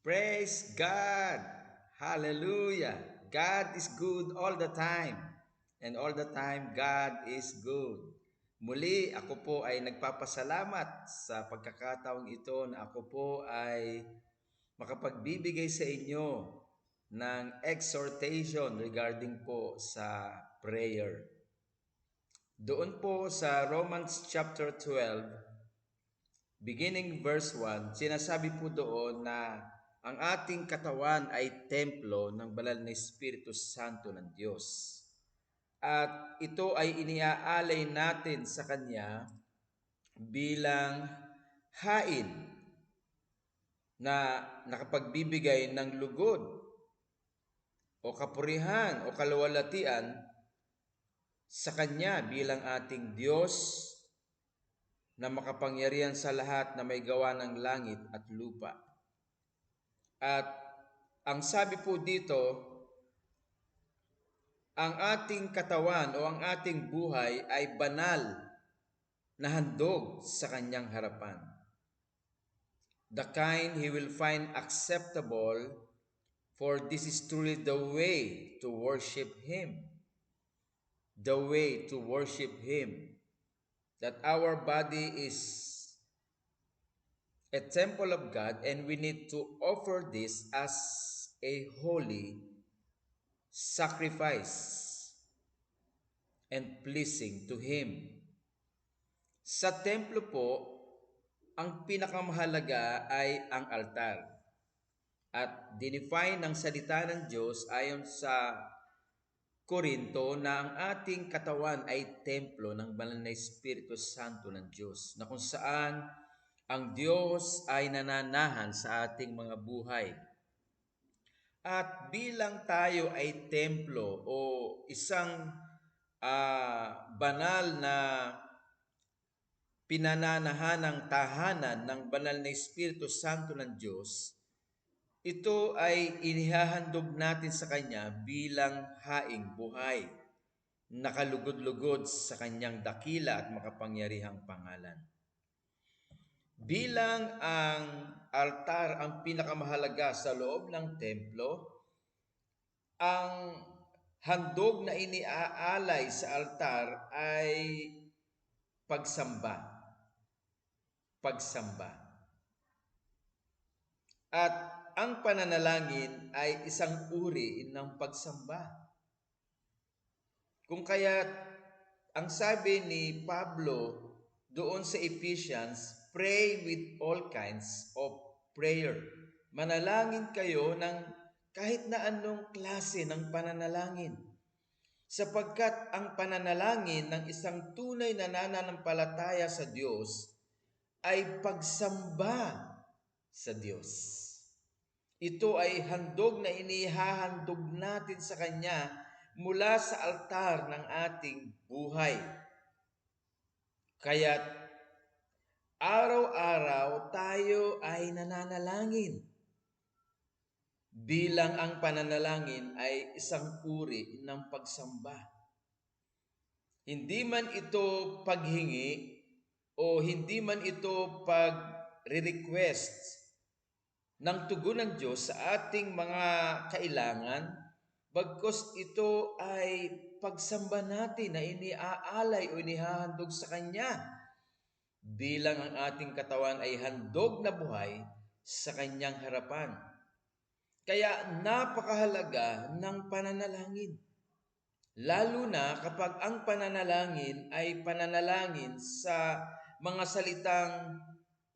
Praise God! Hallelujah! God is good all the time. And all the time, God is good. Muli, ako po ay nagpapasalamat sa pagkakataong ito na ako po ay makapagbibigay sa inyo ng exhortation regarding po sa prayer. Doon po sa Romans chapter 12, beginning verse 1, sinasabi po doon na ang ating katawan ay templo ng banal na Espiritu Santo ng Diyos. At ito ay iniaalay natin sa Kanya bilang hain na nakapagbibigay ng lugod o kapurihan o kalawalatian sa Kanya bilang ating Diyos na makapangyarihan sa lahat na may gawa ng langit at lupa. At ang sabi po dito, ang ating katawan o ang ating buhay ay banal na handog sa kanyang harapan. The kind he will find acceptable, for this is truly the way to worship him. The way to worship him. That our body is a temple of God and we need to offer this as a holy sacrifice and pleasing to Him. Sa templo po, ang pinakamahalaga ay ang altar. At dinefine ng salita ng Diyos ayon sa Korinto na ang ating katawan ay templo ng banal na Espiritu Santo ng Diyos na kung saan ang Diyos ay nananahan sa ating mga buhay. At bilang tayo ay templo o isang uh, banal na pinananahan ng tahanan ng banal na Espiritu Santo ng Diyos, ito ay inihahandog natin sa Kanya bilang haing buhay, nakalugod-lugod sa Kanyang dakila at makapangyarihang pangalan. Bilang ang altar ang pinakamahalaga sa loob ng templo, ang handog na iniaalay sa altar ay pagsamba. Pagsamba. At ang pananalangin ay isang uri ng pagsamba. Kung kaya ang sabi ni Pablo doon sa Ephesians pray with all kinds of prayer. Manalangin kayo ng kahit na anong klase ng pananalangin. Sapagkat ang pananalangin ng isang tunay na nananampalataya sa Diyos ay pagsamba sa Diyos. Ito ay handog na inihahandog natin sa Kanya mula sa altar ng ating buhay. Kaya't Araw-araw tayo ay nananalangin. Bilang ang pananalangin ay isang uri ng pagsamba. Hindi man ito paghingi o hindi man ito pag-request ng tugon ng Diyos sa ating mga kailangan, bagkos ito ay pagsamba natin na iniaalay o inihahandog sa Kanya bilang ang ating katawan ay handog na buhay sa kanyang harapan. Kaya napakahalaga ng pananalangin. Lalo na kapag ang pananalangin ay pananalangin sa mga salitang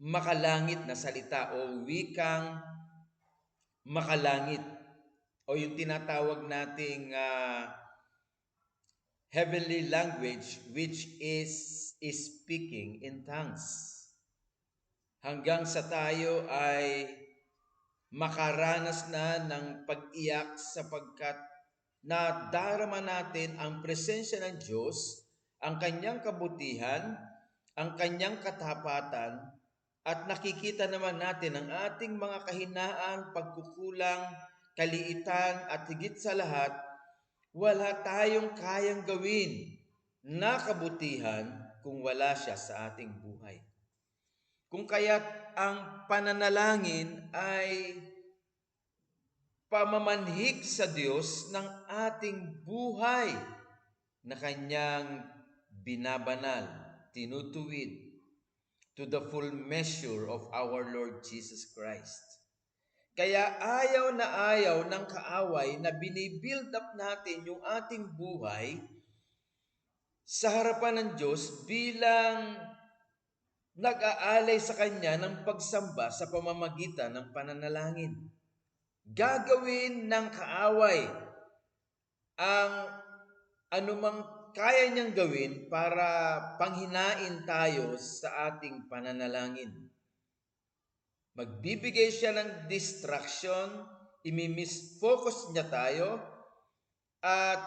makalangit na salita o wikang makalangit o yung tinatawag nating uh, heavenly language which is, is speaking in tongues. Hanggang sa tayo ay makaranas na ng pag-iyak sapagkat nadarama natin ang presensya ng Diyos, ang kanyang kabutihan, ang kanyang katapatan, at nakikita naman natin ang ating mga kahinaan, pagkukulang, kaliitan, at higit sa lahat, wala tayong kayang gawin na kabutihan kung wala siya sa ating buhay. Kung kaya't ang pananalangin ay pamamanhik sa Diyos ng ating buhay na kanyang binabanal, tinutuwid to the full measure of our Lord Jesus Christ. Kaya ayaw na ayaw ng kaaway na binibuild up natin yung ating buhay sa harapan ng Diyos bilang nag-aalay sa Kanya ng pagsamba sa pamamagitan ng pananalangin gagawin ng kaaway ang anumang kaya niyang gawin para panghinain tayo sa ating pananalangin. Magbibigay siya ng distraction, imimisfocus niya tayo, at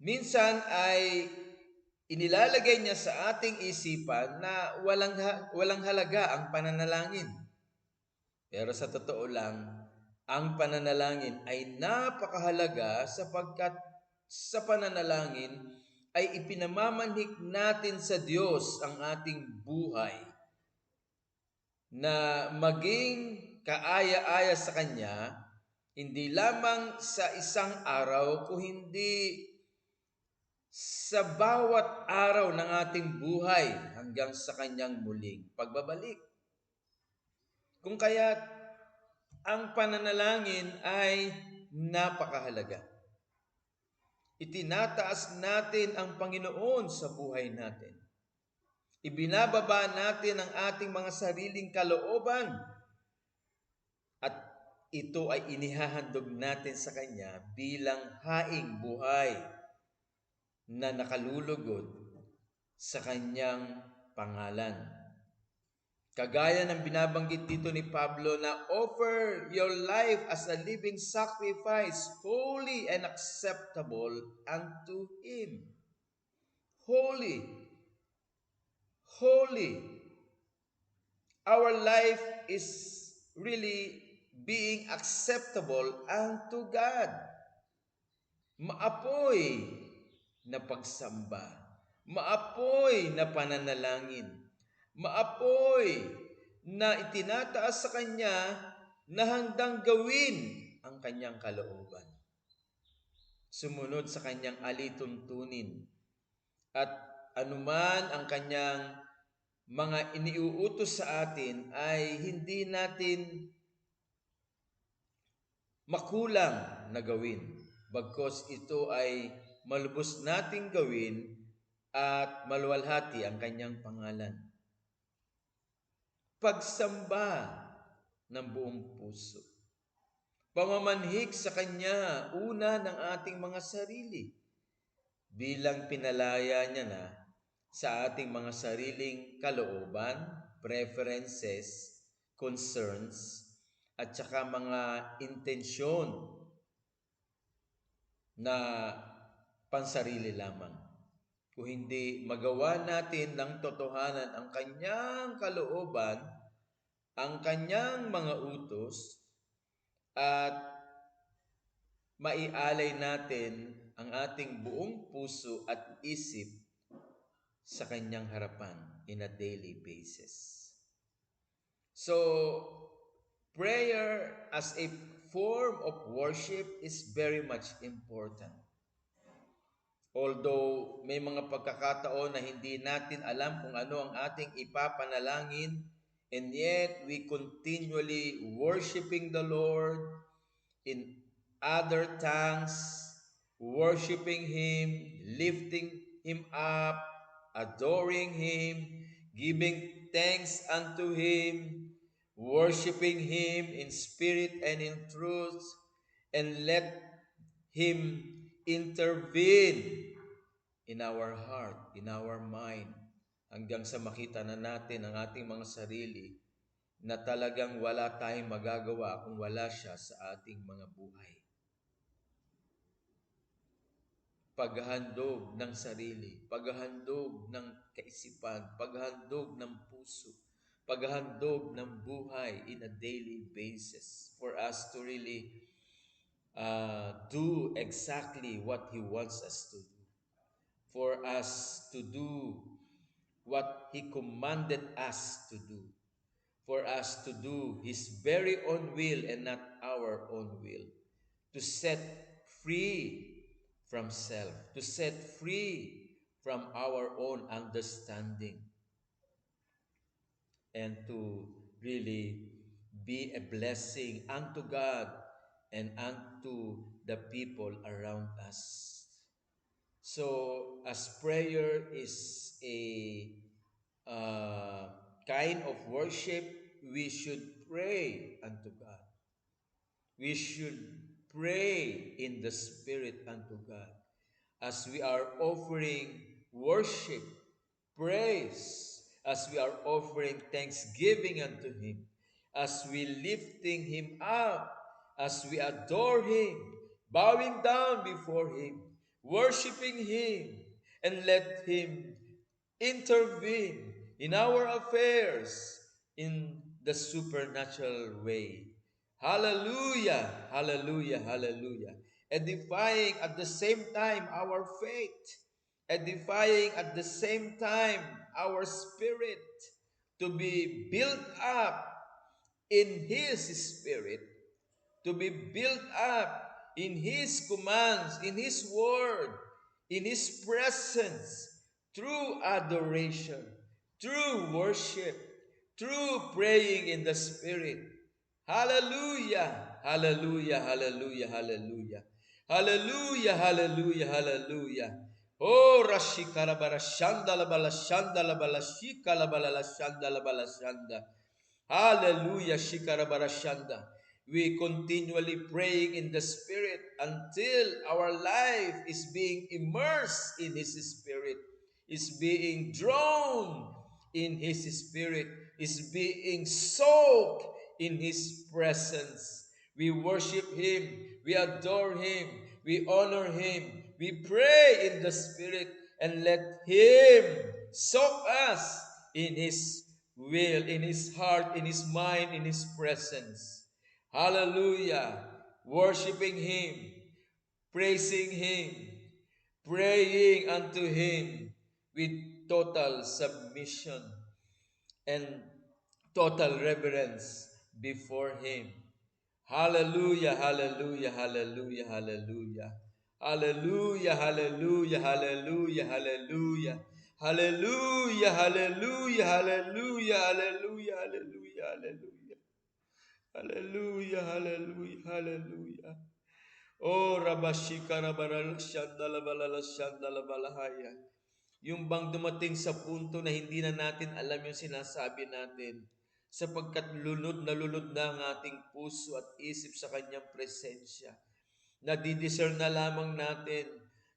minsan ay inilalagay niya sa ating isipan na walang, walang halaga ang pananalangin. Pero sa totoo lang, ang pananalangin ay napakahalaga sapagkat sa pananalangin ay ipinamamanhik natin sa Diyos ang ating buhay na maging kaaya-aya sa Kanya, hindi lamang sa isang araw, kung hindi sa bawat araw ng ating buhay hanggang sa Kanyang muling pagbabalik. Kung kaya ang pananalangin ay napakahalaga. Itinataas natin ang Panginoon sa buhay natin. Ibinababa natin ang ating mga sariling kalooban at ito ay inihahandog natin sa Kanya bilang haing buhay na nakalulugod sa Kanyang pangalan. Kagaya ng binabanggit dito ni Pablo na offer your life as a living sacrifice, holy and acceptable unto Him. Holy. Holy. Our life is really being acceptable unto God. Maapoy na pagsamba. Maapoy na pananalangin maapoy na itinataas sa kanya na handang gawin ang kanyang kalooban. Sumunod sa kanyang alituntunin at anuman ang kanyang mga iniuutos sa atin ay hindi natin makulang na gawin. Bagkos ito ay malubos nating gawin at maluwalhati ang kanyang pangalan pagsamba ng buong puso. Pamamanhik sa Kanya, una ng ating mga sarili, bilang pinalaya niya na sa ating mga sariling kalooban, preferences, concerns, at saka mga intensyon na pansarili lamang. Kung hindi magawa natin ng totohanan ang kanyang kalooban, ang kanyang mga utos, at maialay natin ang ating buong puso at isip sa kanyang harapan in a daily basis. So, prayer as a form of worship is very much important. Although may mga pagkakataon na hindi natin alam kung ano ang ating ipapanalangin, and yet we continually worshiping the Lord in other tongues, worshiping Him, lifting Him up, adoring Him, giving thanks unto Him, worshiping Him in spirit and in truth, and let Him intervene in our heart, in our mind, hanggang sa makita na natin ang ating mga sarili na talagang wala tayong magagawa kung wala siya sa ating mga buhay. Paghandog ng sarili, paghandog ng kaisipan, paghandog ng puso, paghandog ng buhay in a daily basis for us to really uh, do exactly what He wants us to do. For us to do what He commanded us to do. For us to do His very own will and not our own will, to set free from self, to set free from our own understanding, and to really be a blessing unto God and unto the people around us. So, as prayer is a uh, kind of worship, we should pray unto God. We should pray in the Spirit unto God as we are offering worship, praise, as we are offering thanksgiving unto Him, as we lifting Him up, as we adore Him, bowing down before Him, worshiping Him, and let Him intervene in our affairs in the supernatural way. Hallelujah, hallelujah, hallelujah. Edifying at the same time our faith, edifying at the same time our spirit to be built up in His Spirit, to be built up in His commands, in His Word, in His presence, through adoration, through worship, through praying in the Spirit. Hallelujah, hallelujah, hallelujah, hallelujah. Hallelujah, hallelujah, hallelujah. Oh, Rashikara Barashanda la Balashanda la Balashika la Balalashanda la Balashanda. Hallelujah, Shikara Barashanda. We continually praying in the Spirit until our life is being immersed in His Spirit, is being drawn in His Spirit, is being soaked in His presence. We worship Him, we adore Him, we honor Him, we pray in the Spirit, and let Him soak us in His will, in His heart, in His mind, in His presence. Hallelujah. Worshiping Him, praising Him, praying unto Him with total submission and total reverence before Him. Hallelujah, hallelujah, hallelujah, hallelujah. Hallelujah, hallelujah, hallelujah, hallelujah. Hallelujah, hallelujah, hallelujah, hallelujah, hallelujah, hallelujah. Hallelujah, hallelujah, hallelujah. Oh, Rabashika Rabarala Shandala Balala. Yung bang dumating sa punto na hindi na natin alam yung sinasabi natin sapagkat lunod na lunod na ang ating puso at isip sa kanyang presensya. Nadidiscern na lamang natin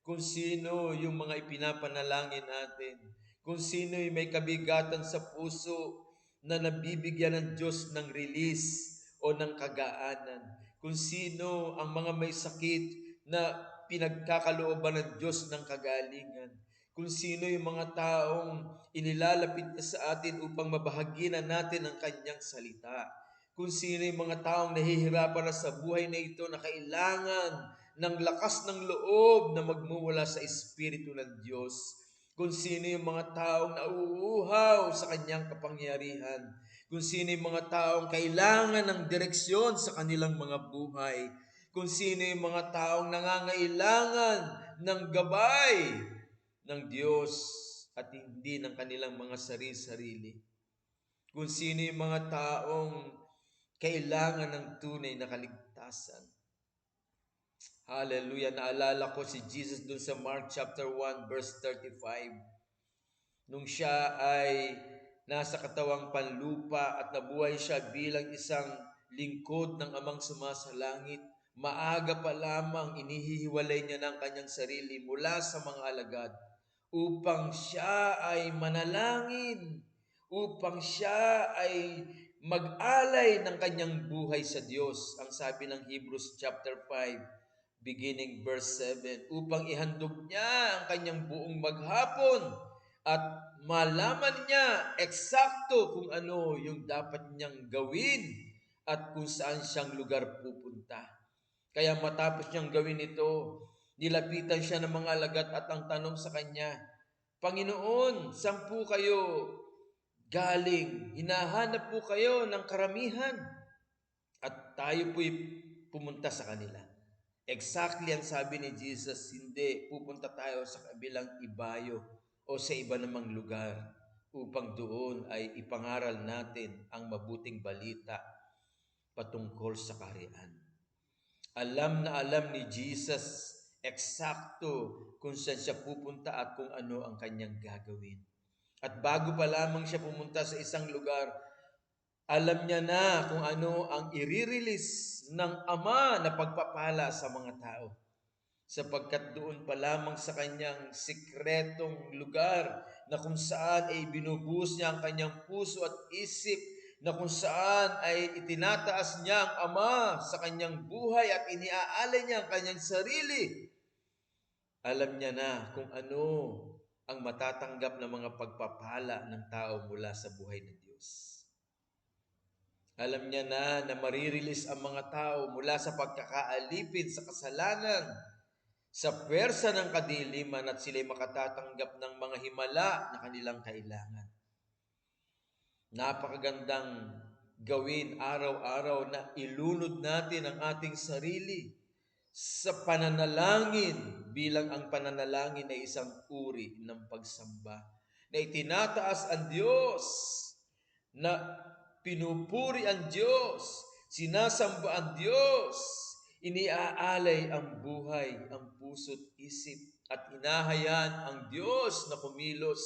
kung sino yung mga ipinapanalangin natin, kung sino yung may kabigatan sa puso na nabibigyan ng Diyos ng release o ng kagaanan, kung sino ang mga may sakit na pinagkakalooban ng Diyos ng kagalingan, kung sino yung mga taong inilalapit niya sa atin upang mabahaginan natin ang kanyang salita. Kung sino yung mga taong nahihirapan na sa buhay na ito na kailangan ng lakas ng loob na magmumula sa Espiritu ng Diyos. Kung sino yung mga taong nauuhaw sa kanyang kapangyarihan. Kung sino yung mga taong kailangan ng direksyon sa kanilang mga buhay. Kung sino yung mga taong nangangailangan ng gabay ng Diyos at hindi ng kanilang mga sarili-sarili. Kung sino yung mga taong kailangan ng tunay na kaligtasan. Hallelujah. Naalala ko si Jesus dun sa Mark chapter 1 verse 35. Nung siya ay nasa katawang panlupa at nabuhay siya bilang isang lingkod ng amang sumasalangit, maaga pa lamang inihihiwalay niya ng kanyang sarili mula sa mga alagad upang siya ay manalangin, upang siya ay mag-alay ng kanyang buhay sa Diyos. Ang sabi ng Hebrews chapter 5, beginning verse 7, upang ihandog niya ang kanyang buong maghapon at malaman niya eksakto kung ano yung dapat niyang gawin at kung saan siyang lugar pupunta. Kaya matapos niyang gawin ito, Nilapitan siya ng mga lagat at ang tanong sa kanya, Panginoon, saan po kayo galing? Hinahanap po kayo ng karamihan. At tayo po'y pumunta sa kanila. Exactly ang sabi ni Jesus, hindi pupunta tayo sa kabilang ibayo o sa iba namang lugar upang doon ay ipangaral natin ang mabuting balita patungkol sa kaharian. Alam na alam ni Jesus eksakto kung saan siya pupunta at kung ano ang kanyang gagawin. At bago pa lamang siya pumunta sa isang lugar, alam niya na kung ano ang i-release ng Ama na pagpapala sa mga tao. Sapagkat doon pa lamang sa kanyang sikretong lugar na kung saan ay binubuhos niya ang kanyang puso at isip na kung saan ay itinataas niya ang Ama sa kanyang buhay at iniaalay niya ang kanyang sarili. Alam niya na kung ano ang matatanggap ng mga pagpapala ng tao mula sa buhay ng Diyos. Alam niya na na maririlis ang mga tao mula sa pagkakaalipin sa kasalanan, sa pwersa ng kadiliman at sila'y makatatanggap ng mga himala na kanilang kailangan. Napakagandang gawin araw-araw na ilunod natin ang ating sarili sa pananalangin bilang ang pananalangin ay isang uri ng pagsamba na itinataas ang Diyos na pinupuri ang Diyos, sinasamba ang Diyos, iniaalay ang buhay, ang puso't isip, at inahayaan ang Diyos na kumilos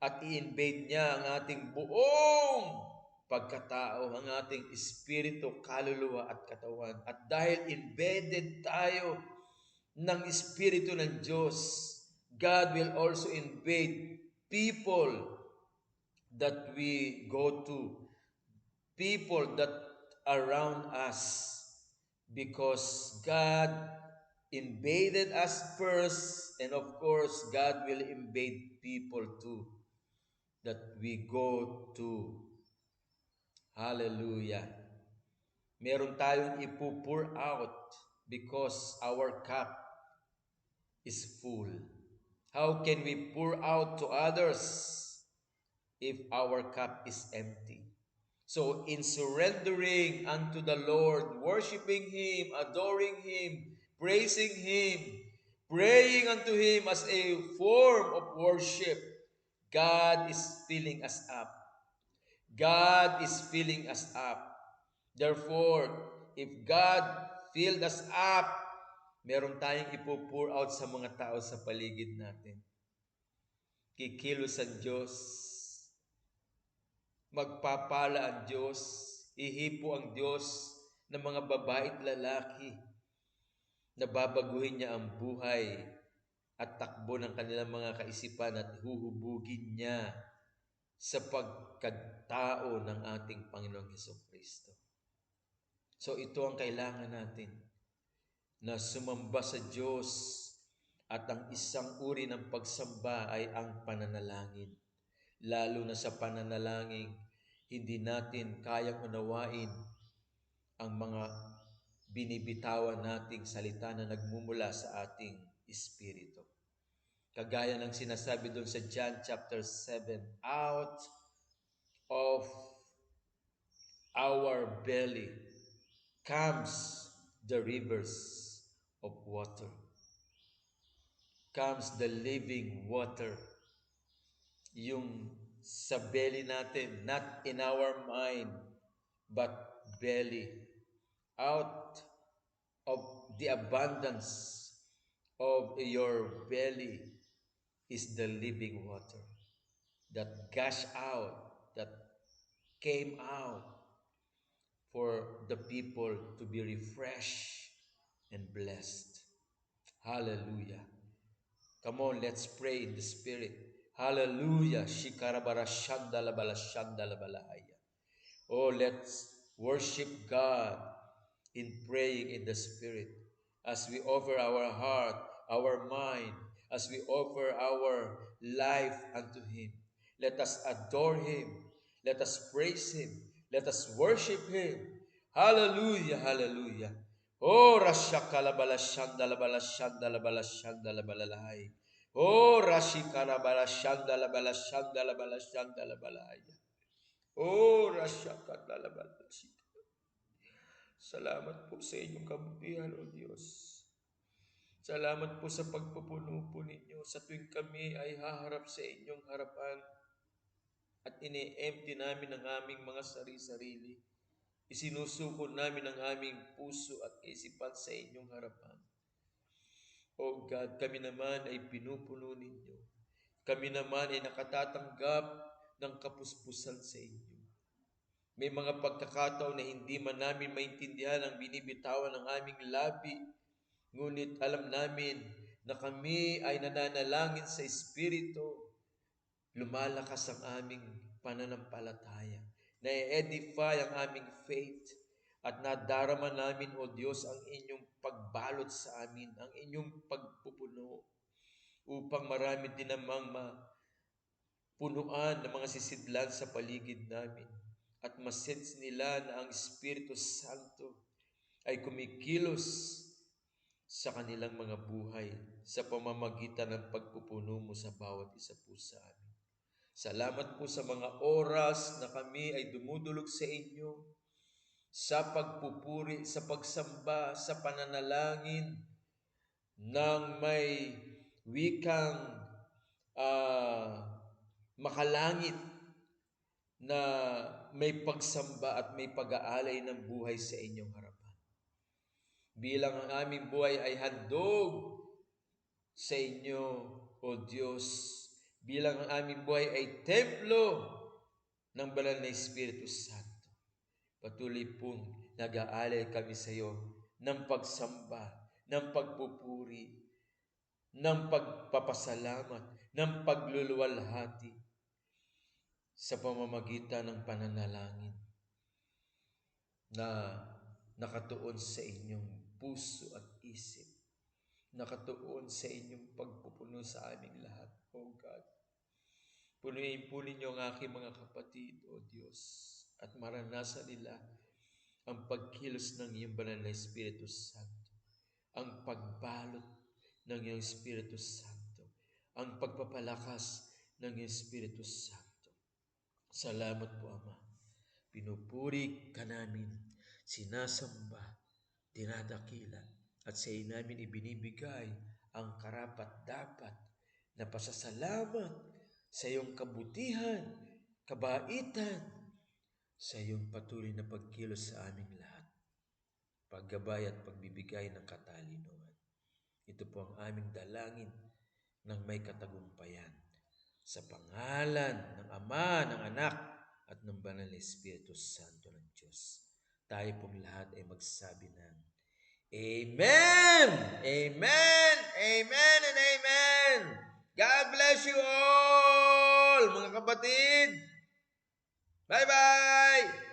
at i-invade niya ang ating buong pagkatao, ang ating espiritu, kaluluwa at katawan. At dahil embedded tayo ng espiritu ng Diyos, God will also invade people that we go to, people that around us, because God invaded us first, and of course, God will invade people too that we go to. Hallelujah. Meron tayong ipupur out because our cup is full. How can we pour out to others if our cup is empty. So, in surrendering unto the Lord, worshiping Him, adoring Him, praising Him, praying unto Him as a form of worship, God is filling us up. God is filling us up. Therefore, if God filled us up, meron tayong ipo-pour out sa mga tao sa paligid natin. Kikilos ang Diyos Magpapala ang Diyos, ihipo ang Diyos ng mga babae at lalaki na babaguhin niya ang buhay at takbo ng kanilang mga kaisipan at huhubugin niya sa pagkagtao ng ating Panginoong Heso Kristo. So ito ang kailangan natin na sumamba sa Diyos at ang isang uri ng pagsamba ay ang pananalangin. Lalo na sa pananalangin hindi natin kayang unawain ang mga binibitawan nating salita na nagmumula sa ating espiritu. Kagaya ng sinasabi doon sa John chapter 7, out of our belly comes the rivers of water. Comes the living water. Yung sa belly natin, not in our mind, but belly. Out of the abundance of your belly is the living water that gush out, that came out for the people to be refreshed and blessed. Hallelujah. Come on, let's pray in the Spirit. Hallelujah. Oh, let's worship God in praying in the Spirit as we offer our heart, our mind, as we offer our life unto Him. Let us adore Him. Let us praise Him. Let us worship Him. Hallelujah, hallelujah. Oh, rashakalabala shandalabala shandalabala shandalabalahai. Oh, Rashikara bala shandala bala shandala bala shandala balaya. Oh, Rashakata la bala shika. Salamat po sa inyong kabutihan, O Diyos. Salamat po sa pagpupuno po ninyo sa tuwing kami ay haharap sa inyong harapan at ini-empty namin ang aming mga sari-sarili. Isinusuko namin ang aming puso at isipan sa inyong harapan. O God, kami naman ay pinupuno ninyo. Kami naman ay nakatatanggap ng kapuspusan sa inyo. May mga pagkakataon na hindi man namin maintindihan ang binibitawan ng aming labi, ngunit alam namin na kami ay nananalangin sa Espiritu, lumalakas ang aming pananampalataya, na-edify ang aming faith, at nadarama namin, O Diyos, ang inyong pagbalot sa amin, ang inyong pagpupuno, upang marami din namang mapunuan ng mga sisidlan sa paligid namin at masense nila na ang Espiritu Santo ay kumikilos sa kanilang mga buhay sa pamamagitan ng pagpupuno mo sa bawat isa po sa amin. Salamat po sa mga oras na kami ay dumudulog sa inyo sa pagpupuri, sa pagsamba, sa pananalangin ng may wikang uh, makalangit na may pagsamba at may pag-aalay ng buhay sa inyong harapan. Bilang ang aming buhay ay handog sa inyo, O Diyos, bilang ang aming buhay ay templo ng banal na Espiritu Santo. Patuloy pong nag-aalay kami sa iyo ng pagsamba, ng pagpupuri, ng pagpapasalamat, ng pagluluwalhati sa pamamagitan ng pananalangin na nakatuon sa inyong puso at isip, nakatuon sa inyong pagpupuno sa aming lahat, O God. Punuin po ninyo ang aking mga kapatid, O Diyos, at maranasan nila ang pagkilos ng iyong banal na Espiritu Santo, ang pagbalot ng iyong Espiritu Santo, ang pagpapalakas ng iyong Espiritu Santo. Salamat po, Ama. Pinupuri ka namin, sinasamba, dinadakila, at sa iyo namin ibinibigay ang karapat-dapat na pasasalamat sa iyong kabutihan, kabaitan, sa iyong patuloy na pagkilos sa aming lahat, paggabay at pagbibigay ng katalinuhan. Ito po ang aming dalangin ng may katagumpayan. Sa pangalan ng Ama, ng Anak, at ng Banal na Espiritu Santo ng Diyos. Tayo pong lahat ay magsabi ng Amen! Amen! Amen and Amen! God bless you all, mga kapatid! 拜拜。